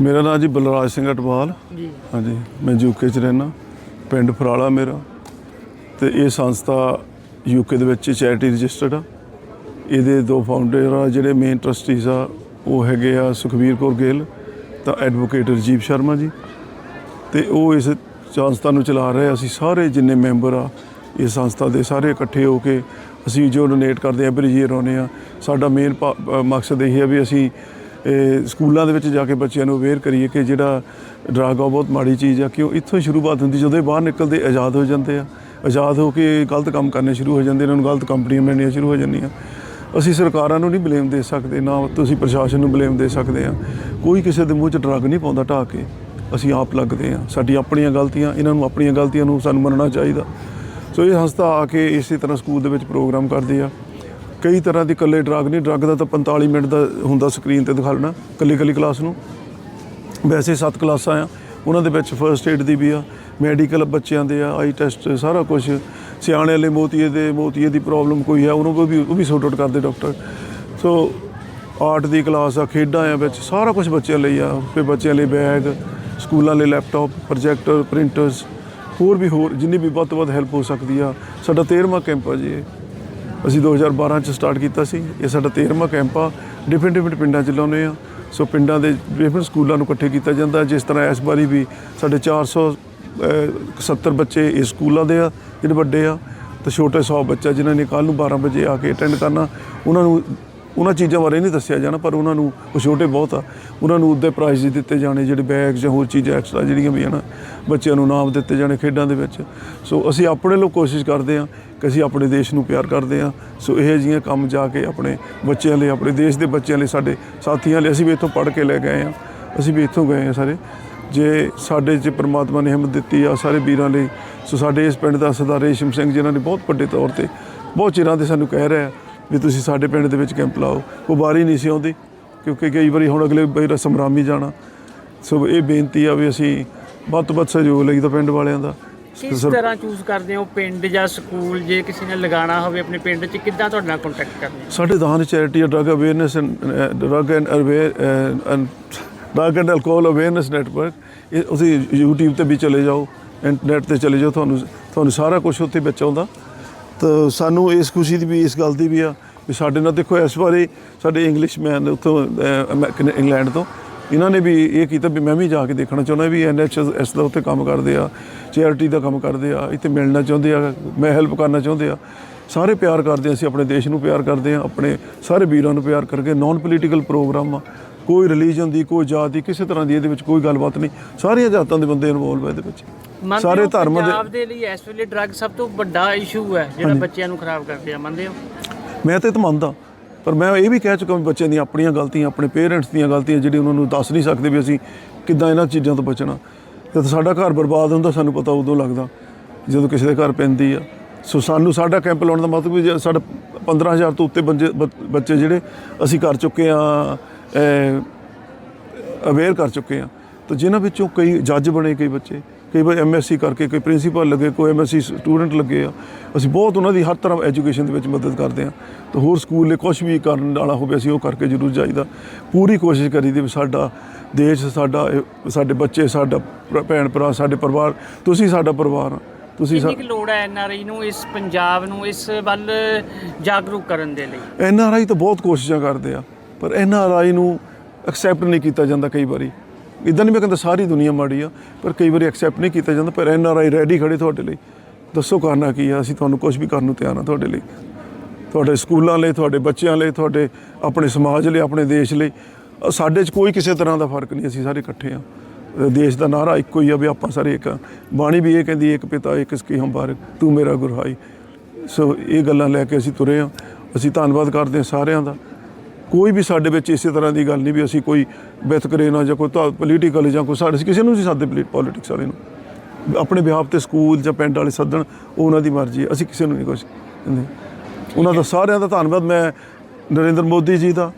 ਮੇਰਾ ਨਾਮ ਜੀ ਬਲਰਾਜ ਸਿੰਘ ਅਟਵਾਲ। ਜੀ। ਹਾਂਜੀ ਮੈਂ ਯੂਕੇ 'ਚ ਰਹਿਣਾ ਪਿੰਡ ਫਰਾਲਾ ਮੇਰਾ। ਤੇ ਇਹ ਸੰਸਥਾ ਯੂਕੇ ਦੇ ਵਿੱਚ ਚੈਰਿਟੀ ਰਜਿਸਟਰਡ ਆ। ਇਹਦੇ ਦੋ ਫਾਊਂਡਰ ਆ ਜਿਹੜੇ ਮੇਨ ਟਰਸਟੀਜ਼ ਆ ਉਹ ਹੈਗੇ ਆ ਸੁਖਵੀਰ ਕੌਰ ਗਿੱਲ ਤਾਂ ਐਡਵੋਕੇਟ ਰਜੀਵ ਸ਼ਰਮਾ ਜੀ। ਤੇ ਉਹ ਇਸ ਸੰਸਥਾ ਨੂੰ ਚਲਾ ਰਹੇ। ਅਸੀਂ ਸਾਰੇ ਜਿੰਨੇ ਮੈਂਬਰ ਆ ਇਸ ਸੰਸਥਾ ਦੇ ਸਾਰੇ ਇਕੱਠੇ ਹੋ ਕੇ ਅਸੀਂ ਜੋ ਡੋਨੇਟ ਕਰਦੇ ਆ ਬਰੀਜੀਅਰ ਆਉਂਦੇ ਆ। ਸਾਡਾ ਮੇਨ ਮਕਸਦ ਇਹ ਹੈ ਵੀ ਅਸੀਂ ਸਕੂਲਾਂ ਦੇ ਵਿੱਚ ਜਾ ਕੇ ਬੱਚਿਆਂ ਨੂੰ ਅਵੇਅਰ ਕਰੀਏ ਕਿ ਜਿਹੜਾ ਡਰੱਗ ਆ, ਉਹ ਬਹੁਤ ਮਾੜੀ ਚੀਜ਼ ਆ, ਕਿ ਉਹ ਇੱਥੋਂ ਹੀ ਸ਼ੁਰੂਆਤ ਹੁੰਦੀ, ਜਦੋਂ ਇਹ ਬਾਹਰ ਨਿਕਲਦੇ ਆਜ਼ਾਦ ਹੋ ਜਾਂਦੇ ਆ। ਆਜ਼ਾਦ ਹੋ ਕੇ ਗਲਤ ਕੰਮ ਕਰਨੇ ਸ਼ੁਰੂ ਹੋ ਜਾਂਦੇ ਇਹਨਾਂ ਨੂੰ ਗਲਤ ਕੰਪਨੀਆਂ ਮਿਲਣੀਆਂ ਸ਼ੁਰੂ ਹੋ ਜਾਂਦੀਆਂ। ਅਸੀਂ ਸਰਕਾਰਾਂ ਨੂੰ ਨਹੀਂ ਬਲੇਮ ਦੇ ਸਕਦੇ, ਨਾ ਤੁਸੀਂ ਪ੍ਰਸ਼ਾਸਨ ਨੂੰ ਬਲੇਮ ਦੇ ਸਕਦੇ ਆ। ਕੋਈ ਕਿਸੇ ਦੇ ਮੂੰਹ 'ਚ ਡਰੱਗ ਨਹੀਂ ਪਾਉਂਦਾ ਢਾਹ ਕੇ। ਅਸੀਂ ਆਪ ਲੱਗਦੇ ਆ। ਸਾਡੀ ਆਪਣੀਆਂ ਗਲਤੀਆਂ, ਇਹਨਾਂ ਨੂੰ ਆਪਣੀਆਂ ਗਲਤੀਆਂ ਨੂੰ ਸਾਨੂੰ ਮੰਨਣਾ ਚਾਹੀਦਾ। ਸੋ ਇਹ ਹਸਤਾ ਆ ਕੇ ਇਸੇ ਤਰ੍ਹਾਂ ਸਕੂਲ ਦੇ ਵਿੱਚ ਪ੍ਰੋਗਰਾਮ ਕਰਦੇ ਆ। ਕਈ ਤਰ੍ਹਾਂ ਦੀ ਇਕੱਲੇ ਡਰੱਗ ਨਹੀਂ ਡਰੱਗ ਦਾ ਤਾਂ 45 ਮਿੰਟ ਦਾ ਹੁੰਦਾ ਸਕਰੀਨ ਤੇ ਦਿਖਾ ਲੈਣਾ ਇਕੱਲੀ ਇਕੱਲੀ ਕਲਾਸ ਨੂੰ। ਵੈਸੇ ਸੱਤ ਕਲਾਸਾਂ ਆ, ਉਹਨਾਂ ਦੇ ਵਿੱਚ ਫਰਸਟ ਏਡ ਦੀ ਵੀ ਆ ਮੈਡੀਕਲ ਬੱਚਿਆਂ ਦੇ ਆ ਆਈ ਟੈਸਟ ਸਾਰਾ ਕੁਝ ਸਿਆਣੇ ਵਾਲੇ ਮੋਤੀਏ ਦੇ, ਮੋਤੀਏ ਦੀ ਪ੍ਰੋਬਲਮ ਕੋਈ ਆ ਉਹਨੂੰ ਕੋਈ ਵੀ, ਉਹ ਵੀ ਸੌਟ ਆਊਟ ਕਰਦੇ ਡਾਕਟਰ ਸੋ ਆਰਟ ਦੀ ਕਲਾਸ ਆ, ਖੇਡਾਂ ਆ ਵਿੱਚ, ਸਾਰਾ ਕੁਝ ਬੱਚਿਆਂ ਲਈ ਆ ਫਿਰ ਬੱਚਿਆਂ ਲਈ ਬੈਗ ਸਕੂਲਾਂ ਲਈ ਲੈਪਟਾਪ ਪ੍ਰੋਜੈਕਟਰ ਪ੍ਰਿੰਟਰਸ ਹੋਰ ਵੀ ਹੋਰ, ਜਿੰਨੀ ਵੀ ਵੱਧ ਤੋਂ ਵੱਧ ਹੈਲਪ ਹੋ ਸਕਦੀ ਆ, ਸਾਡਾ 13ਵਾਂ ਕੈਂਪ ਆ ਜੀ ਅਸੀਂ 2012 ਚ ਸਟਾਰਟ ਕੀਤਾ ਸੀ। ਇਹ ਸਾਡਾ 13ਵਾਂ ਕੈਂਪ ਆ। ਡਿਫਰੈਂਟ ਡਿਫਰੈਂਟ ਪਿੰਡਾਂ ਚ ਲਾਉਂਦੇ ਆ। ਸੋ ਪਿੰਡਾਂ ਦੇ ਡਿਫਰੈਂਟ ਸਕੂਲਾਂ ਨੂੰ ਇਕੱਠੇ ਕੀਤਾ ਜਾਂਦਾ। ਜਿਸ ਤਰ੍ਹਾਂ ਇਸ ਵਾਰੀ ਵੀ ਸਾਡੇ 470 ਬੱਚੇ ਇਸ ਸਕੂਲਾਂ ਦੇ ਆ, ਜਿਹੜੇ ਵੱਡੇ ਆ। ਤੇ ਛੋਟੇ 100 ਬੱਚਾ ਜਿਨ੍ਹਾਂ ਨੇ ਕੱਲ ਨੂੰ 12 ਵਜੇ ਆ ਕੇ ਅਟੈਂਡ ਕਰਨਾ, ਉਹਨਾਂ ਨੂੰ ਉਹਨਾਂ ਚੀਜ਼ਾਂ ਬਾਰੇ ਨਹੀਂ ਦੱਸਿਆ ਜਾਣਾ, ਪਰ ਉਹਨਾਂ ਨੂੰ ਉਹ ਛੋਟੇ ਬਹੁਤ ਆ। ਉਹਨਾਂ ਨੂੰ ਉਹਦੇ ਪ੍ਰਾਈਜ਼ ਦਿੱਤੇ ਜਾਣੇ, ਜਿਹੜੇ ਬੈਗ ਜਾਂ ਹੋਰ ਚੀਜ਼ਾਂ ਐਕਸਟਰਾ ਜਿਹੜੀਆਂ ਵੀ ਹਨ ਬੱਚਿਆਂ ਨੂੰ ਨਾਮ ਦਿੱਤੇ ਜਾਣੇ ਖੇਡਾਂ ਦੇ ਵਿੱਚ। ਸੋ ਅਸੀਂ ਆਪਣੇ ਲੋਕ ਕੋਸ਼ਿਸ਼ ਕਰਦੇ ਹਾਂ ਕਿ ਅਸੀਂ ਆਪਣੇ ਦੇਸ਼ ਨੂੰ ਪਿਆਰ ਕਰਦੇ ਹਾਂ। ਸੋ ਇਹ ਜਿਹੀਆਂ ਕੰਮ ਜਾ ਕੇ ਆਪਣੇ ਬੱਚਿਆਂ ਲਈ, ਆਪਣੇ ਦੇਸ਼ ਦੇ ਬੱਚਿਆਂ ਲਈ, ਸਾਡੇ ਸਾਥੀਆਂ ਲਈ ਅਸੀਂ ਵੀ ਇੱਥੋਂ ਪੜ੍ਹ ਕੇ ਲੈ ਗਏ ਹਾਂ। ਅਸੀਂ ਵੀ ਇੱਥੋਂ ਗਏ ਹਾਂ ਸਾਰੇ। ਜੇ ਸਾਡੇ 'ਚ ਪ੍ਰਮਾਤਮਾ ਨੇ ਹਿੰਮਤ ਦਿੱਤੀ ਆ ਸਾਰੇ ਵੀਰਾਂ ਲਈ ਸੋ ਸਾਡੇ ਇਸ ਪਿੰਡ ਦਾ ਸਰਦਾਰ ਰੇਸ਼ਮ ਸਿੰਘ ਜਿਨ੍ਹਾਂ ਨੇ ਬਹੁਤ ਵੱਡੇ ਤੌਰ ਤੇ ਬਹੁਤ ਚਿਰਾਂ ਦੇ ਸਾਨੂੰ ਕਹਿ ਰਿਹਾ ਵੀ ਤੁਸੀਂ ਸਾਡੇ ਪਿੰਡ ਦੇ ਵਿੱਚ ਕੈਂਪ ਲਾਓ। ਉਹ ਵਾਰੀ ਨਹੀਂ ਸੀ ਆਉਂਦੀ ਕਿਉਂਕਿ ਕਈ ਵਾਰੀ ਹੁਣ ਅਗਲੇ ਵਾਰੀ ਸਮਰਾਮੀ ਜਾਣਾ। ਸੋ ਇਹ ਬੇਨਤੀ ਆ ਵੀ ਅਸੀਂ ਵੱਧ ਤੋਂ ਵੱਧ ਸਹਿਯੋਗ ਲਈਦਾ ਪਿੰਡ ਵਾਲਿਆਂ ਦਾ। ਕਿਸ ਤਰ੍ਹਾਂ ਚੂਜ਼ ਕਰਦੇ ਹੋ ਪਿੰਡ ਜਾਂ ਸਕੂਲ? ਜੇ ਕਿਸੇ ਨੇ ਲਗਾਉਣਾ ਹੋਵੇ ਆਪਣੇ ਪਿੰਡ 'ਚ ਕਿੱਦਾਂ ਤੁਹਾਡੇ ਨਾਲ ਕੰਟੈਕਟ ਕਰਨਾ ਸਾਡੇ ਦਾਨ charity drug awareness and drug and aware and drug and alcohol awareness network ਇਹ ਤੁਸੀਂ YouTube ਤੇ ਵੀ ਚਲੇ ਜਾਓ ਇੰਟਰਨੈਟ ਤੇ ਚਲੇ ਜਾਓ ਤੁਹਾਨੂੰ ਤੁਹਾਨੂੰ ਸਾਰਾ ਕੁਝ ਉੱਥੇ ਵਿੱਚ ਆਉਂਦਾ। ਤਾਂ ਸਾਨੂੰ ਇਸ ਖੁਸ਼ੀ ਦੀ ਵੀ, ਇਸ ਗੱਲ ਦੀ ਵੀ ਆ ਵੀ ਸਾਡੇ ਨਾਲ ਦੇਖੋ ਇਸ ਵਾਰੀ ਸਾਡੇ ਇੰਗਲਿਸ਼ ਮੈਨ ਉੱਥੋਂ ਇੰਗਲੈਂਡ ਤੋਂ, ਇਹਨਾਂ ਨੇ ਵੀ ਇਹ ਕੀਤਾ ਵੀ ਮੈਂ ਵੀ ਜਾ ਕੇ ਦੇਖਣਾ ਚਾਹੁੰਦਾ ਵੀ ਐਨਐਚਐਸ ਦਾ ਉੱਥੇ ਕੰਮ ਕਰਦੇ ਆ ਚੈਰਿਟੀ ਦਾ ਕੰਮ ਕਰਦੇ ਆ, ਇੱਥੇ ਮਿਲਣਾ ਚਾਹੁੰਦੇ ਆ, ਮੈਂ ਹੈਲਪ ਕਰਨਾ ਚਾਹੁੰਦੇ ਆ। ਸਾਰੇ ਪਿਆਰ ਕਰਦੇ ਅਸੀਂ ਆਪਣੇ ਦੇਸ਼ ਨੂੰ ਪਿਆਰ ਕਰਦੇ ਆ, ਆਪਣੇ ਸਾਰੇ ਵੀਰਾਂ ਨੂੰ ਪਿਆਰ ਕਰਕੇ ਨਾਨ ਪੋਲੀਟੀਕਲ ਪ੍ਰੋਗਰਾਮ ਆ। ਕੋਈ ਰਿਲੀਜਨ ਦੀ ਕੋਈ ਜਾਤ ਦੀ ਕਿਸੇ ਤਰ੍ਹਾਂ ਦੀ ਇਹਦੇ ਵਿੱਚ ਕੋਈ ਗੱਲਬਾਤ ਨਹੀਂ। ਸਾਰੀਆਂ ਜਾਤਾਂ ਦੇ ਬੰਦੇ ਇਨਵੋਲਵ ਹੈ ਇਹਦੇ ਵਿੱਚ। ਸਾਰੇ ਧਰਮ ਦੇ ਪੰਜਾਬ ਦੇ ਲਈ ਇਸ ਵੇਲੇ ਡਰੱਗ ਸਭ ਤੋਂ ਵੱਡਾ ਇਸ਼ੂ ਹੈ ਜਿਹੜਾ ਬੱਚਿਆਂ ਨੂੰ ਖਰਾਬ ਕਰਦੇ ਆ ਮੰਨਦੇ ਹੋ? ਮੈਂ ਤਾਂ ਇਹ ਤਾਂ ਮੰਨਦਾ ਪਰ ਮੈਂ ਇਹ ਵੀ ਕਹਿ ਚੁੱਕਾ ਵੀ ਬੱਚਿਆਂ ਦੀਆਂ ਆਪਣੀਆਂ ਗਲਤੀਆਂ ਆਪਣੇ ਪੇਰੈਂਟਸ ਦੀਆਂ ਗਲਤੀਆਂ ਜਿਹੜੀ ਉਹਨਾਂ ਨੂੰ ਦੱਸ ਨਹੀਂ ਸਕਦੇ ਵੀ ਅਸੀਂ ਕਿੱਦਾਂ ਇਹਨਾਂ ਚੀਜ਼ਾਂ ਤੋਂ ਬਚਣਾ। ਜਦ ਸਾਡਾ ਘਰ ਬਰਬਾਦ ਹੁੰਦਾ ਸਾਨੂੰ ਪਤਾ ਉਦੋਂ ਲੱਗਦਾ ਜਦੋਂ ਕਿਸੇ ਦੇ ਘਰ ਪੈਂਦੀ ਆ। ਸੋ ਸਾਨੂੰ ਸਾਡਾ ਕੈਂਪ ਲਾਉਣ ਦਾ ਮਤਲਬ ਵੀ ਸਾਡਾ 15000 ਤੋਂ ਉੱਤੇ ਬੱਚੇ ਜਿਹੜੇ ਅਸੀਂ ਕਰ ਚੁੱਕੇ ਆ ਅਵੇਅਰ ਕਰ ਚੁੱਕੇ ਆ ਤਾਂ ਜਿਨ੍ਹਾਂ ਵਿੱਚੋਂ ਕਈ ਜੱਜ ਬਣੇ ਕਈ ਬੱਚੇ ਕਈ ਵਾਰ ਐਮਐਸਸੀ ਕਰਕੇ ਕੋਈ ਪ੍ਰਿੰਸੀਪਲ ਲੱਗੇ ਕੋਈ ਐਮਐਸਸੀ ਸਟੂਡੈਂਟ ਲੱਗੇ ਆ। ਅਸੀਂ ਬਹੁਤ ਉਹਨਾਂ ਦੀ ਹਰ ਤਰ੍ਹਾਂ ਐਜੂਕੇਸ਼ਨ ਦੇ ਵਿੱਚ ਮਦਦ ਕਰਦੇ ਆ ਤਾਂ ਹੋਰ ਸਕੂਲ ਲਈ ਕੁਝ ਵੀ ਕਰਨ ਵਾਲਾ ਹੋਵੇ ਅਸੀਂ ਉਹ ਕਰਕੇ ਜ਼ਰੂਰ ਜਾਈਦਾ। ਪੂਰੀ ਕੋਸ਼ਿਸ਼ ਕਰੀਦੀ ਵੀ ਸਾਡਾ ਦੇਸ਼ ਸਾਡਾ ਸਾਡੇ ਬੱਚੇ ਸਾਡਾ ਭੈਣ ਭਰਾ ਸਾਡੇ ਪਰਿਵਾਰ ਤੁਸੀਂ ਸਾਡਾ ਪਰਿਵਾਰ ਆ। ਤੁਸੀਂ ਕਿੰਨੀ ਲੋੜ ਹੈ ਐਨਆਰਆਈ ਨੂੰ ਇਸ ਪੰਜਾਬ ਨੂੰ ਇਸ ਵੱਲ ਜਾਗਰੂਕ ਕਰਨ ਦੇ ਲਈ? ਐਨ ਆਰ ਆਈ ਤਾਂ ਬਹੁਤ ਕੋਸ਼ਿਸ਼ਾਂ ਕਰਦੇ ਆ। ਪਰ ਐਨ ਆਰ ਆਈ ਨੂੰ ਐਕਸੈਪਟ ਨਹੀਂ ਕੀਤਾ ਜਾਂਦਾ ਕਈ ਵਾਰੀ। ਇਦਾਂ ਨਹੀਂ ਮੈਂ ਕਹਿੰਦਾ ਸਾਰੀ ਦੁਨੀਆ ਮਾੜੀ ਆ, ਪਰ ਕਈ ਵਾਰੀ ਐਕਸੈਪਟ ਨਹੀਂ ਕੀਤਾ ਜਾਂਦਾ, ਪਰ ਐਨ ਆਰ ਆਈ ਰੈਡੀ ਖੜੇ ਤੁਹਾਡੇ ਲਈ। ਦੱਸੋ ਕਰਨਾ ਕੀ ਆ, ਅਸੀਂ ਤੁਹਾਨੂੰ ਕੁਝ ਵੀ ਕਰਨ ਨੂੰ ਤਿਆਰ ਆ ਤੁਹਾਡੇ ਲਈ। ਤੁਹਾਡੇ ਸਕੂਲਾਂ ਲਈ, ਤੁਹਾਡੇ ਬੱਚਿਆਂ ਲਈ, ਤੁਹਾਡੇ ਆਪਣੇ ਸਮਾਜ ਲਈ, ਆਪਣੇ ਦੇਸ਼ ਲਈ। ਸਾਡੇ 'ਚ ਕੋਈ ਕਿਸੇ ਤਰ੍ਹਾਂ ਦਾ ਫ਼ਰਕ ਨਹੀਂ, ਅਸੀਂ ਸਾਰੇ ਇਕੱਠੇ ਆ। ਦੇਸ਼ ਦਾ ਨਾਰਾ ਇੱਕੋ ਹੀ ਆ ਵੀ ਆਪਾਂ ਸਾਰੇ ਇੱਕ ਆ। ਬਾਣੀ ਵੀ ਇਹ ਕਹਿੰਦੀ, ਇੱਕ ਪਿਤਾ, ਇੱਕ ਕੀ ਹੰਬਾਰਕ ਤੂੰ ਮੇਰਾ ਗੁਰਹਾਈ ਸੋ ਇਹ ਗੱਲਾਂ ਲੈ ਕੇ ਅਸੀਂ ਤੁਰੇ ਆ। ਅਸੀਂ ਧੰਨਵਾਦ ਕਰਦੇ ਹਾਂ ਸਾਰਿਆਂ ਦਾ। ਕੋਈ ਵੀ ਸਾਡੇ ਵਿੱਚ ਇਸੇ ਤਰ੍ਹਾਂ ਦੀ ਗੱਲ ਨਹੀਂ ਵੀ ਅਸੀਂ ਕੋਈ ਵਿਤਕਰੇ ਨਾਲ ਜਾਂ ਕੋਈ ਪੋਲੀਟੀਕਲ ਜਾਂ ਕੋਈ ਸਾਡੇ ਕਿਸੇ ਨੂੰ ਨਹੀਂ ਸਾਦੇ ਪੋਲੀਟਿਕਸ ਵਾਲੇ ਨੂੰ। ਆਪਣੇ ਵਿਆਹ ਤੇ ਸਕੂਲ ਜਾਂ ਪਿੰਡ ਵਾਲੇ ਸੱਦਣ, ਉਹ ਉਹਨਾਂ ਦੀ ਮਰਜ਼ੀ ਹੈ। ਅਸੀਂ ਕਿਸੇ ਨੂੰ ਨਹੀਂ ਕੁਝ ਕਹਿੰਦੇ ਉਹਨਾਂ ਦਾ ਸਾਰਿਆਂ ਦਾ ਧੰਨਵਾਦ। ਮੈਂ ਨਰਿੰਦਰ ਮੋਦੀ ਜੀ ਦਾ,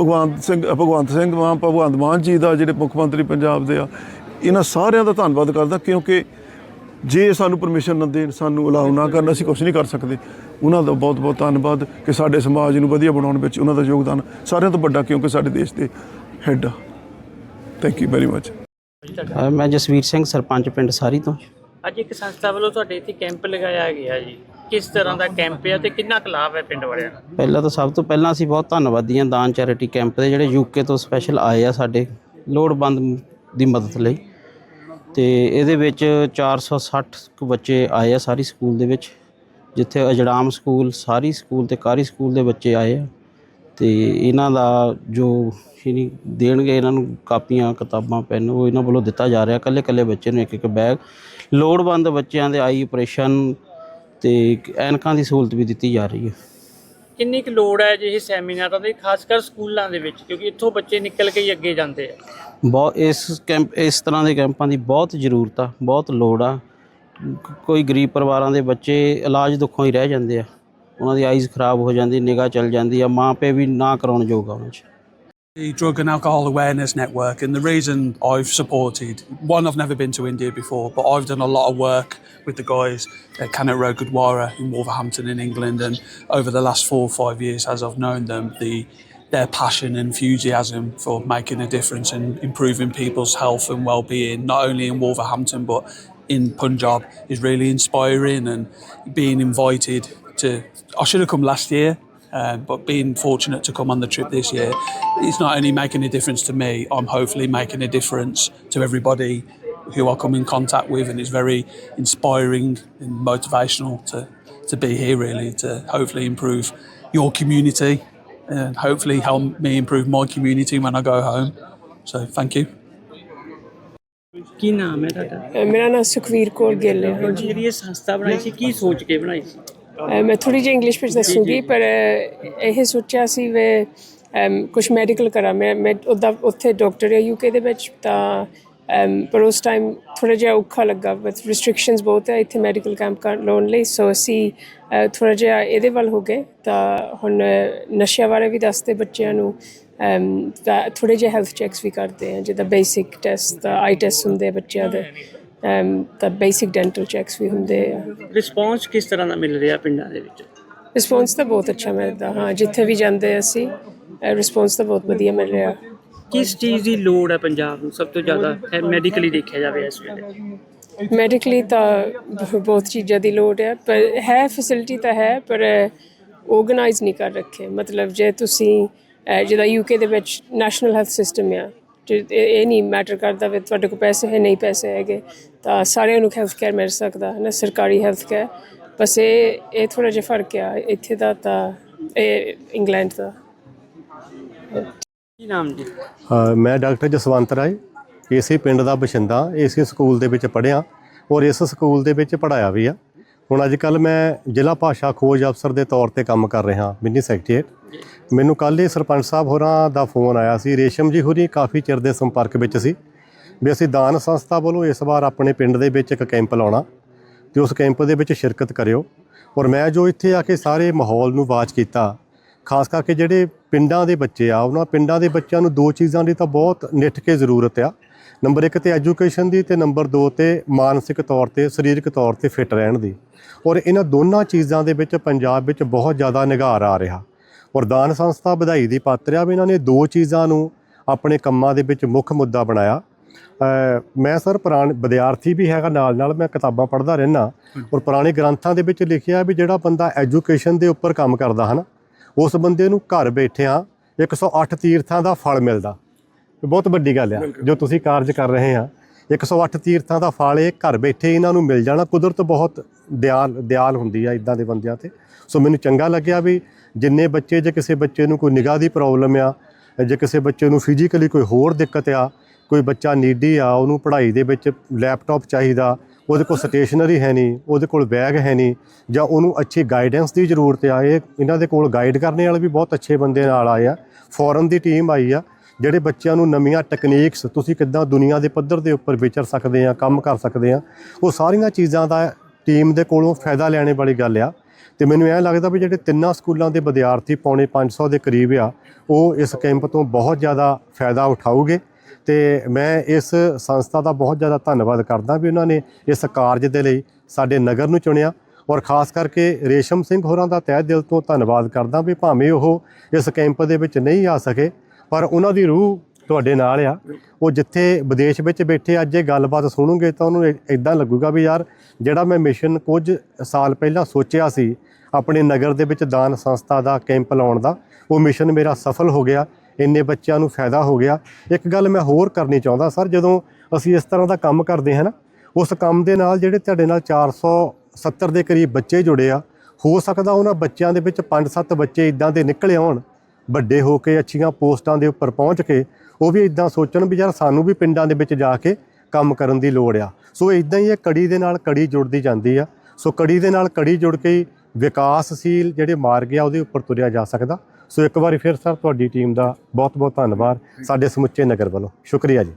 ਭਗਵੰਤ ਸਿੰਘ ਭਗਵੰਤ ਸਿੰਘ ਮਾਨ, ਭਗਵੰਤ ਮਾਨ ਜੀ ਦਾ, ਜਿਹੜੇ ਮੁੱਖ ਮੰਤਰੀ ਪੰਜਾਬ ਦੇ ਆ, ਇਹਨਾਂ ਸਾਰਿਆਂ ਦਾ ਧੰਨਵਾਦ ਕਰਦਾ ਕਿਉਂਕਿ ਜੇ ਸਾਨੂੰ ਪਰਮਿਸ਼ਨ ਨਾ ਦੇਣ ਸਾਨੂੰ ਅਲਾਉ ਨਾ ਕਰਨ ਅਸੀਂ ਕੁਝ ਨਹੀਂ ਕਰ ਸਕਦੇ। ਉਹਨਾਂ ਦਾ ਬਹੁਤ ਬਹੁਤ ਧੰਨਵਾਦ ਕਿ ਸਾਡੇ ਸਮਾਜ ਨੂੰ ਵਧੀਆ ਬਣਾਉਣ ਵਿੱਚ ਉਹਨਾਂ ਦਾ ਯੋਗਦਾਨ ਸਾਰਿਆਂ ਤੋਂ ਵੱਡਾ ਕਿਉਂਕਿ ਸਾਡੇ ਦੇਸ਼ ਦੇ ਹੈੱਡ ਆ। ਥੈਂਕ ਯੂ ਵੈਰੀ ਮਚ ਮੈਂ ਜਸਵੀਰ ਸਿੰਘ ਸਰਪੰਚ ਪਿੰਡ ਸਾਰੀ ਤੋਂ। ਅੱਜ ਇੱਕ ਸੰਸਥਾ ਵੱਲੋਂ ਤੁਹਾਡੇ ਇੱਥੇ ਕੈਂਪ ਲਗਾਇਆ ਗਿਆ ਜੀ। ਕਿਸ ਤਰ੍ਹਾਂ ਦਾ ਕੈਂਪ ਹੈ ਤੇ ਕਿੰਨਾ ਕੁ ਲਾਭ ਹੈ ਪਿੰਡ ਵਾਲਿਆਂ ਨੂੰ? ਪਹਿਲਾਂ ਤਾਂ ਸਭ ਤੋਂ ਪਹਿਲਾਂ ਅਸੀਂ ਬਹੁਤ ਧੰਨਵਾਦੀ ਹਾਂ ਦਾਨ ਚੈਰਿਟੀ ਕੈਂਪ ਦੇ ਜਿਹੜੇ ਯੂਕੇ ਤੋਂ ਸਪੈਸ਼ਲ ਆਏ ਆ ਸਾਡੇ। ਲੋੜਵੰਦ ਦੀ ਮਦਦ ਲਈ। ਤੇ ਇਹਦੇ ਵਿੱਚ 460 ਕੁ ਬੱਚੇ ਆਏ ਆ ਸਾਰੀ ਸਕੂਲ ਦੇ ਵਿੱਚ, ਜਿੱਥੇ ਅਜੜਾਮ ਸਕੂਲ, ਸਾਰੀ ਸਕੂਲ ਤੇ ਕਾਰੀ ਸਕੂਲ ਦੇ ਬੱਚੇ ਆਏ ਆ। ਤੇ ਇਹਨਾਂ ਦਾ ਜੋ ਸ਼੍ਰੀ ਦੇਣਗੇ ਇਹਨਾਂ ਨੂੰ ਕਾਪੀਆਂ, ਕਿਤਾਬਾਂ, ਪੈਨ, ਉਹ ਇਹਨਾਂ ਵੱਲੋਂ ਦਿੱਤਾ ਜਾ ਰਿਹਾ। ਕੱਲੇ ਕੱਲੇ ਬੱਚੇ ਨੂੰ ਇੱਕ ਇੱਕ ਬੈਗ ਲੋੜਵੰਦ ਬੱਚਿਆਂ ਦੇ ਆਈ ਆਪਰੇਸ਼ਨ ਤੇ ਐਨਕਾਂ ਦੀ ਸਹੂਲਤ ਵੀ ਦਿੱਤੀ ਜਾ ਰਹੀ ਹੈ। ਕਿੰਨੀ ਕੁ ਲੋੜ ਹੈ ਜਿਹੇ ਸੈਮੀਨਾਰਾਂ ਦੀ, ਖਾਸ ਕਰ ਸਕੂਲਾਂ ਦੇ ਵਿੱਚ, ਕਿਉਂਕਿ ਇੱਥੋਂ ਬੱਚੇ ਨਿਕਲ ਕੇ ਹੀ ਅੱਗੇ ਜਾਂਦੇ ਆ। ਬਹੁਤ ਇਸ ਕੈਂਪ, ਇਸ ਤਰ੍ਹਾਂ ਦੇ ਕੈਂਪਾਂ ਦੀ ਬਹੁਤ ਜ਼ਰੂਰਤ ਆ, ਬਹੁਤ ਲੋੜ ਆ। ਕੋਈ ਗਰੀਬ ਪਰਿਵਾਰਾਂ ਦੇ ਬੱਚੇ ਇਲਾਜ ਦੁੱਖੋਂ ਹੀ ਰਹਿ ਜਾਂਦੇ ਆ। ਉਹਨਾਂ ਦੀ ਆਈਜ਼ ਖਰਾਬ ਹੋ ਜਾਂਦੀ, ਨਿਗਾਹ ਚਲ ਜਾਂਦੀ ਆ ਮਾਂ ਪਿਓ ਵੀ ਨਾ ਕਰਾਉਣ ਯੋਗ ਆ ਉਹਨਾਂ 'ਚ। The Drug and Alcohol Awareness Network. And the reason I've supported, one, I've never been to India before, but I've done a lot of work with the guys at Cannet Road Gurdwara in Wolverhampton in England. And over the last four or five years, as I've known them, the their passion and enthusiasm for making a difference and improving people's health and well-being, not only in Wolverhampton but in Punjab, is really inspiring. And being invited to, I should have come last year. Um, but being fortunate to come on the trip this year, it's not only making a difference to me, I'm hopefully making a difference to everybody who I come in contact with, and it's very inspiring and motivational to, to be here, really, to hopefully improve your community and hopefully help me improve my community when I go home. So, thank you. ਕੀ ਨਾਮ ਹੈ ਤੁਹਾਡਾ ਅ, ਮੇਰਾ ਨਾਮ ਸੁਖਵੀਰ ਕੌਰ ਗਿੱਲ ਹੈ ਹੁਣ ਜਿਹੜੀ ਇਹ ਸੰਸਥਾ ਬਣਾਈ ਸੀ ਕੀ ਸੋਚ ਕੇ ਬਣਾਈ ਸੀ ਅ, ਮੈਂ ਥੋੜੀ ਜਿਹੀ ਇੰਗਲਿਸ਼ ਵਿੱਚ ਦੱਸੂਗੀ ਪਰ ਇਹ ਸੋਚਿਆ ਸੀ ਵੇ ਕੁਝ ਮੈਡੀਕਲ ਕਰਾਂ ਮੈਂ ਮੈਂ ਉਹਦਾ ਉੱਥੇ ਡਾਕਟਰ ਹੈ ਯੂਕੇ ਦੇ ਵਿੱਚ ਤਾਂ ਪਰ ਉਸ ਟਾਈਮ ਥੋੜਾ ਜਿਹਾ ਔਖਾ ਲੱਗਾ ਬਸ ਰੈਸਟ੍ਰਿਕਸ਼ਨਸ ਬਹੁਤ ਹੈ ਇੱਥੇ ਮੈਡੀਕਲ ਕੈਂਪ ਕਰ ਲਾਉਣ ਲਈ ਸੋ ਅਸੀਂ ਥੋੜਾ ਜਿਹਾ ਇਹਦੇ ਵੱਲ ਹੋ ਗਏ ਤਾਂ ਹੁਣ ਨਸ਼ਿਆਂ ਬਾਰੇ ਵੀ ਦੱਸਦੇ ਬੱਚਿਆਂ ਨੂੰ ਥੋੜੇ ਜਿਹੇ ਹੈਲਥ ਚੈੱਕਸ ਵੀ ਕਰਦੇ ਆ ਜਿੱਦਾਂ ਬੇਸਿਕ ਟੈਸਟ ਆਈ ਟੈਸਟ ਹੁੰਦੇ ਬੱਚਿਆਂ ਦੇ। ਤਾਂ ਬੇਸਿਕ ਡੈਂਟਲ ਚੈੱਕਸ ਵੀ ਹੁੰਦੇ ਆ। ਰਿਸਪੌਂਸ ਕਿਸ ਤਰ੍ਹਾਂ ਦਾ ਮਿਲ ਰਿਹਾ ਪਿੰਡਾਂ ਦੇ ਵਿੱਚ? ਰਿਸਪੌਂਸ ਤਾਂ ਬਹੁਤ ਅੱਛਾ ਮਿਲਦਾ ਹਾਂ ਜਿੱਥੇ ਵੀ ਜਾਂਦੇ ਅਸੀਂ ਰਿਸਪੌਂਸ ਤਾਂ ਬਹੁਤ ਵਧੀਆ ਮਿਲ ਰਿਹਾ। ਕਿਸ ਚੀਜ਼ ਦੀ ਲੋੜ ਹੈ ਪੰਜਾਬ ਨੂੰ? ਸਭ ਤੋਂ ਜ਼ਿਆਦਾ ਮੈਡੀਕਲੀ ਦੇਖਿਆ ਜਾਵੇ ਇਸ ਵੇਲੇ। ਮੈਡੀਕਲੀ ਤਾਂ ਬਹੁਤ ਚੀਜ਼ਾਂ ਦੀ ਲੋੜ ਹੈ ਪਰ ਹੈ ਫੈਸਿਲਿਟੀ ਤਾਂ ਹੈ ਪਰ ਆਰਗੇਨਾਈਜ਼ ਨਹੀਂ ਕਰ ਰੱਖੇ। ਮਤਲਬ ਜੇ ਤੁਸੀਂ ਅਹ, ਜਿੱਦਾਂ ਯੂਕੇ ਦੇ ਵਿੱਚ ਨੈਸ਼ਨਲ ਹੈਲਥ ਸਿਸਟਮ ਆ ਇਹ ਇਹ ਨਹੀਂ ਮੈਟਰ ਕਰਦਾ ਵੀ ਤੁਹਾਡੇ ਕੋਲ ਪੈਸੇ ਹੈ ਨਹੀਂ ਪੈਸੇ ਹੈਗੇ ਤਾਂ ਸਾਰਿਆਂ ਨੂੰ ਹੈਲਥ ਕੇਅਰ ਮਿਲ ਸਕਦਾ ਹੈ ਨਾ ਸਰਕਾਰੀ ਹੈਲਥ ਕੇਅਰ ਬਸ ਇਹ ਇਹ ਥੋੜਾ ਜਿਹਾ ਫ਼ਰਕ ਆ ਇੱਥੇ ਦਾ ਤਾਂ ਇਹ ਇੰਗਲੈਂਡ ਦਾ। ਕੀ ਨਾਮ ਜੀ? ਮੈਂ ਡਾਕਟਰ ਜਸਵੰਤ ਰਾਏ ਇਸੇ ਪਿੰਡ ਦਾ ਬਸ਼ਿੰਦਾ ਇਸੇ ਸਕੂਲ ਦੇ ਵਿੱਚ ਪੜ੍ਹਿਆ ਔਰ ਇਸ ਸਕੂਲ ਦੇ ਵਿੱਚ ਪੜਾਇਆ ਵੀ ਆ। ਹੁਣ ਅੱਜ ਕੱਲ ਮੈਂ ਜ਼ਿਲ੍ਹਾ ਭਾਸ਼ਾ ਖੋਜ ਅਫਸਰ ਦੇ ਤੌਰ ਤੇ ਕੰਮ ਕਰ ਰਿਹਾ, ਮਿੰਨੀ ਸੈਕਟਰੀਏਟ। ਮੈਨੂੰ ਕੱਲ੍ਹ ਹੀ ਸਰਪੰਚ ਸਾਹਿਬ ਹੋਰਾਂ ਦਾ ਫੋਨ ਆਇਆ ਸੀ, ਰੇਸ਼ਮ ਜੀ ਹੋਰੀ ਕਾਫੀ ਚਿਰ ਦੇ ਸੰਪਰਕ ਵਿੱਚ ਸੀ, ਵੀ ਅਸੀਂ ਦਾਨ ਸੰਸਥਾ ਵੱਲੋਂ ਇਸ ਵਾਰ ਆਪਣੇ ਪਿੰਡ ਦੇ ਵਿੱਚ ਇੱਕ ਕੈਂਪ ਲਾਉਣਾ, ਤੇ ਉਸ ਕੈਂਪ ਦੇ ਵਿੱਚ ਸ਼ਿਰਕਤ ਕਰਿਓ। ਔਰ ਮੈਂ ਜੋ ਇੱਥੇ ਆ ਕੇ ਸਾਰੇ ਮਾਹੌਲ ਨੂੰ ਵਾਚ ਕੀਤਾ, ਖਾਸ ਕਰਕੇ ਜਿਹੜੇ ਪਿੰਡਾਂ ਦੇ ਬੱਚੇ ਆ, ਉਹਨਾਂ ਪਿੰਡਾਂ ਦੇ ਬੱਚਿਆਂ ਨੂੰ ਦੋ ਚੀਜ਼ਾਂ ਦੀ ਤਾਂ ਬਹੁਤ ਨਿੱਠ ਕੇ ਜ਼ਰੂਰਤ ਆ ਨੰਬਰ 1 ਤੇ ਐਜੂਕੇਸ਼ਨ ਦੀ ਤੇ ਨੰਬਰ 2 ਤੇ ਮਾਨਸਿਕ ਤੌਰ ਤੇ, ਸਰੀਰਕ ਤੌਰ ਤੇ ਫਿੱਟ ਰਹਿਣ ਦੀ। ਔਰ ਇਹਨਾਂ ਦੋਨਾਂ ਚੀਜ਼ਾਂ ਦੇ ਵਿੱਚ ਪੰਜਾਬ ਵਿੱਚ ਬਹੁਤ ਜ਼ਿਆਦਾ ਨਿਗਾਰ ਆ ਰਿਹਾ। ਔਰ ਦਾਨ ਸੰਸਥਾ ਵਧਾਈ ਦੀ ਪਾਤਰ ਆ, ਵੀ ਇਹਨਾਂ ਨੇ ਦੋ ਚੀਜ਼ਾਂ ਨੂੰ ਆਪਣੇ ਕੰਮਾਂ ਦੇ ਵਿੱਚ ਮੁੱਖ ਮੁੱਦਾ ਬਣਾਇਆ। ਮੈਂ ਸਰ ਪੁਰਾਣ ਵਿਦਿਆਰਥੀ ਵੀ ਹੈਗਾ ਨਾਲ ਨਾਲ ਮੈਂ ਕਿਤਾਬਾਂ ਪੜ੍ਹਦਾ ਰਹਿਣਾ ਔਰ ਪੁਰਾਣੇ ਗ੍ਰੰਥਾਂ ਦੇ ਵਿੱਚ ਲਿਖਿਆ ਵੀ ਜਿਹੜਾ ਬੰਦਾ ਐਜੂਕੇਸ਼ਨ ਦੇ ਉੱਪਰ ਕੰਮ ਕਰਦਾ ਹਨ, ਉਸ ਬੰਦੇ ਨੂੰ ਘਰ ਬੈਠਿਆਂ 108 ਤੀਰਥਾਂ ਦਾ ਫਲ ਮਿਲਦਾ। ਬਹੁਤ ਵੱਡੀ ਗੱਲ ਆ ਜੋ ਤੁਸੀਂ ਕਾਰਜ ਕਰ ਰਹੇ ਆ। 108 ਤੀਰਥਾਂ ਦਾ ਫਲ ਇਹ ਘਰ ਬੈਠੇ ਇਹਨਾਂ ਨੂੰ ਮਿਲ ਜਾਣਾ। ਕੁਦਰਤ ਬਹੁਤ ਦਿਆਲ ਦਿਆਲ ਹੁੰਦੀ ਆ ਇਦਾਂ ਦੇ ਬੰਦਿਆਂ ਤੇ। ਸੋ ਮੈਨੂੰ ਚੰਗਾ ਲੱਗਿਆ ਵੀ ਜਿੰਨੇ ਬੱਚੇ ਜੇ ਕਿਸੇ ਬੱਚੇ ਨੂੰ ਕੋਈ ਨਿਗਾਹ ਦੀ ਪ੍ਰੋਬਲਮ ਆ ਜੇ ਕਿਸੇ ਬੱਚੇ ਨੂੰ ਫਿਜ਼ੀਕਲੀ ਕੋਈ ਹੋਰ ਦਿੱਕਤ ਆ ਕੋਈ ਬੱਚਾ ਨੀਡੀ ਆ ਉਹਨੂੰ ਪੜ੍ਹਾਈ ਦੇ ਵਿੱਚ ਲੈਪਟਾਪ ਚਾਹੀਦਾ ਉਹਦੇ ਕੋਲ ਸਟੇਸ਼ਨਰੀ ਹੈ ਨਹੀਂ ਉਹਦੇ ਕੋਲ ਬੈਗ ਹੈ ਨਹੀਂ ਜਾਂ ਉਹਨੂੰ ਅੱਛੀ ਗਾਈਡੈਂਸ ਦੀ ਜ਼ਰੂਰਤ ਆ ਇਹ ਇਹਨਾਂ ਦੇ ਕੋਲ ਗਾਈਡ ਕਰਨੇ ਵਾਲੇ ਵੀ ਬਹੁਤ ਅੱਛੇ ਬੰਦੇ ਨਾਲ ਆਏ ਆ। ਫੋਰਨ ਦੀ ਟੀਮ ਆਈ ਆ ਜਿਹੜੇ ਬੱਚਿਆਂ ਨੂੰ ਨਵੀਆਂ ਟੈਕਨੀਕਸ ਤੁਸੀਂ ਕਿੱਦਾਂ ਦੁਨੀਆ ਦੇ ਪੱਧਰ ਦੇ ਉੱਪਰ ਵਿਚਰ ਸਕਦੇ ਆ, ਕੰਮ ਕਰ ਸਕਦੇ ਆ, ਉਹ ਸਾਰੀਆਂ ਚੀਜ਼ਾਂ ਦਾ ਟੀਮ ਦੇ ਕੋਲੋਂ ਫਾਇਦਾ ਲੈਣੇ ਵਾਲੀ ਗੱਲ ਆ। ਤੇ ਮੈਨੂੰ ਐਂ ਲੱਗਦਾ ਵੀ ਜਿਹੜੇ ਤਿੰਨਾਂ ਸਕੂਲਾਂ ਦੇ ਵਿਦਿਆਰਥੀ ਪੌਣੇ 500 ਦੇ ਕਰੀਬ ਆ, ਉਹ ਇਸ ਕੈਂਪ ਤੋਂ ਬਹੁਤ ਜ਼ਿਆਦਾ ਫਾਇਦਾ ਉਠਾਉਗੇ। ਤੇ ਮੈਂ ਇਸ ਸੰਸਥਾ ਦਾ ਬਹੁਤ ਜ਼ਿਆਦਾ ਧੰਨਵਾਦ ਕਰਦਾ ਵੀ ਉਹਨਾਂ ਨੇ ਇਸ ਕਾਰਜ ਦੇ ਲਈ ਸਾਡੇ ਨਗਰ ਨੂੰ ਚੁਣਿਆ ਔਰ ਖਾਸ ਕਰਕੇ ਰੇਸ਼ਮ ਸਿੰਘ ਹੋਰਾਂ ਦਾ ਤਹਿ ਦਿਲ ਤੋਂ ਧੰਨਵਾਦ ਕਰਦਾ ਵੀ ਭਾਵੇਂ ਉਹ ਇਸ ਕੈਂਪ ਦੇ ਵਿੱਚ ਨਹੀਂ ਆ ਸਕੇ ਪਰ ਉਹਨਾਂ ਦੀ ਰੂਹ ਤੁਹਾਡੇ ਨਾਲ ਆ। ਉਹ ਜਿੱਥੇ ਵਿਦੇਸ਼ ਵਿੱਚ ਬੈਠੇ ਅੱਜ ਇਹ ਗੱਲਬਾਤ ਸੁਣੂਗੇ ਤਾਂ ਉਹਨੂੰ ਇਦਾਂ ਲੱਗੂਗਾ ਵੀ ਯਾਰ ਜਿਹੜਾ ਮੈਂ ਮਿਸ਼ਨ ਕੁਝ ਸਾਲ ਪਹਿਲਾਂ ਸੋਚਿਆ ਸੀ, ਆਪਣੇ ਨਗਰ ਦੇ ਵਿੱਚ ਦਾਨ ਸੰਸਥਾ ਦਾ ਕੈਂਪ ਲਾਉਣ ਦਾ, ਉਹ ਮਿਸ਼ਨ ਮੇਰਾ ਸਫਲ ਹੋ ਗਿਆ, ਇੰਨੇ ਬੱਚਿਆਂ ਨੂੰ ਫਾਇਦਾ ਹੋ ਗਿਆ। ਇੱਕ ਗੱਲ ਮੈਂ ਹੋਰ ਕਰਨੀ ਚਾਹੁੰਦਾ ਸਰ, ਜਦੋਂ ਅਸੀਂ ਇਸ ਤਰ੍ਹਾਂ ਦਾ ਕੰਮ ਕਰਦੇ ਹਾਂ ਨਾ, ਉਸ ਕੰਮ ਦੇ ਨਾਲ ਜਿਹੜੇ ਤੁਹਾਡੇ ਨਾਲ 470 ਦੇ ਕਰੀਬ ਬੱਚੇ ਜੁੜੇ ਆ, ਹੋ ਸਕਦਾ ਉਹਨਾਂ ਬੱਚਿਆਂ ਦੇ ਵਿੱਚ 5-7 ਬੱਚੇ ਇਦਾਂ ਦੇ ਨਿਕਲੇ ਆਉਣ। ਵੱਡੇ ਹੋ ਕੇ ਅੱਛੀਆਂ ਪੋਸਟਾਂ ਦੇ ਉੱਪਰ ਪਹੁੰਚ ਕੇ ਉਹ ਵੀ ਇਦਾਂ ਸੋਚਣ ਵੀ ਯਾਰ ਸਾਨੂੰ ਵੀ ਪਿੰਡਾਂ ਦੇ ਵਿੱਚ ਜਾ ਕੇ ਕੰਮ ਕਰਨ ਦੀ ਲੋੜ ਆ। ਸੋ ਇਦਾਂ ਹੀ ਇਹ ਕੜੀ ਦੇ ਨਾਲ ਕੜੀ ਜੁੜਦੀ ਜਾਂਦੀ ਆ। ਸੋ ਕੜੀ ਦੇ ਨਾਲ ਕੜੀ ਜੁੜ ਕੇ ਵਿਕਾਸਸ਼ੀਲ ਜਿਹੜੇ ਮਾਰਗ ਆ ਉਹਦੇ ਉੱਪਰ ਤੁਰਿਆ ਜਾ ਸਕਦਾ। ਸੋ ਇੱਕ ਵਾਰੀ ਫਿਰ ਸਰ ਤੁਹਾਡੀ ਟੀਮ ਦਾ ਬਹੁਤ ਬਹੁਤ ਧੰਨਵਾਦ ਸਾਡੇ ਸਮੁੱਚੇ ਨਗਰ ਵੱਲੋਂ। ਸ਼ੁਕਰੀਆ ਜੀ।